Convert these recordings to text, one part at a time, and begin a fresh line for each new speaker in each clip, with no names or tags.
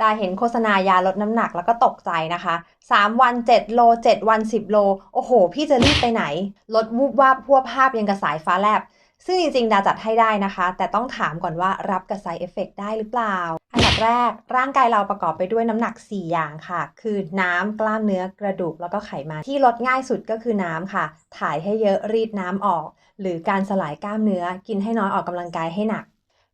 ดาเห็นโฆษณายาลดน้ำหนักแล้วก็ตกใจนะคะ 3 วัน 7 โล 7 วัน 10 โล โอ้โห พี่จะรีบไปไหน ลดวูบวาบพวภาพยังกับสายฟ้าแลบ ซึ่งจริงๆ ดาจัดให้ได้นะคะ แต่ต้องถามก่อนว่ารับกับไซเอฟเฟกได้หรือเปล่า อันดับแรกร่างกายเราประกอบไปด้วยน้ำหนัก 4 อย่างค่ะ คือน้ำกล้ามเนื้อกระดูกแล้วก็ไขมันที่ลดง่ายสุดก็คือน้ำค่ะ ถ่ายให้เยอะรีดน้ำออก หรือการสลายกล้ามเนื้อ กินให้น้อยออกกำลังกายให้หนัก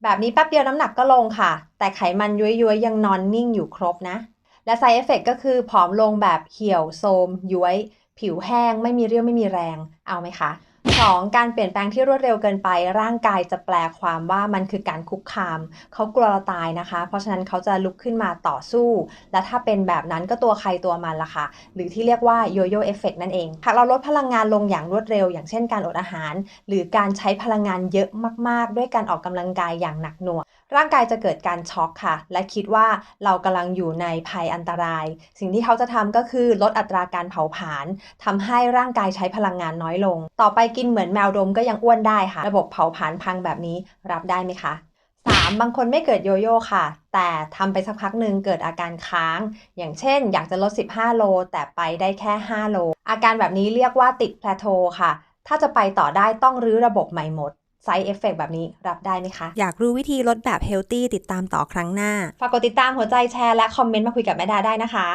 แบบนี้แป๊บเดียวน้ำหนักก็ลงค่ะ แต่ไขมันย้วยๆยังนอนนิ่งอยู่ครบนะ และไซเอฟเฟกก็คือผอมลงแบบเหี่ยวโทมย้วย ผิวแห้งไม่มีเรี่ยวไม่มีแรง เอาไหมคะ 2. การเปลี่ยนแปลงที่รวดเร็วเกินไป ร่างกายจะแปลความว่ามันคือการคุกคาม เขากลัวเราตายนะคะ เพราะฉะนั้นเขาจะลุกขึ้นมาต่อสู้ และถ้าเป็นแบบนั้นก็ตัวใครตัวมันละค่ะ หรือที่เรียกว่าโยโย่เอฟเฟกนั่นเองหากเราลดพลังงานลงอย่างรวดเร็ว อย่างเช่นการอดอาหาร หรือการใช้พลังงานเยอะมาก ๆ ด้วยการออกกำลังกายอย่างหนักหน่วง ร่างกายจะเกิดการช็อกค่ะ และคิดว่าเรากำลังอยู่ในภัยอันตราย สิ่งที่เขาจะทำก็คือลดอัตราการเผาผลาญทำให้ร่างกายใช้พลังงานน้อยลง ต่อไปกินเหมือนแมวดมก็ยังอ้วนได้ค่ะ ระบบเผาผลาญพังแบบนี้รับได้ไหมคะ 3. บางคนไม่เกิดโยโย่ค่ะ แต่ทำไปสักพักหนึ่งเกิดอาการค้าง อย่างเช่น อยากจะลด 15 โล แต่ไปได้แค่ 5 โล อาการแบบนี้เรียกว่าติดแพลโทค่ะ ถ้าจะไปต่อได้ต้องรื้อระบบใหม่หมด ไซเอฟเฟกแบบนี้รับได้ไหมคะ
อยากรู้วิธีลดแบบเฮลตี้ติดตามต่อครั้งหน้า
ฝากกดติดตามหัวใจแชร์และคอมเมนต์มาคุยกับแม่ดาได้นะคะ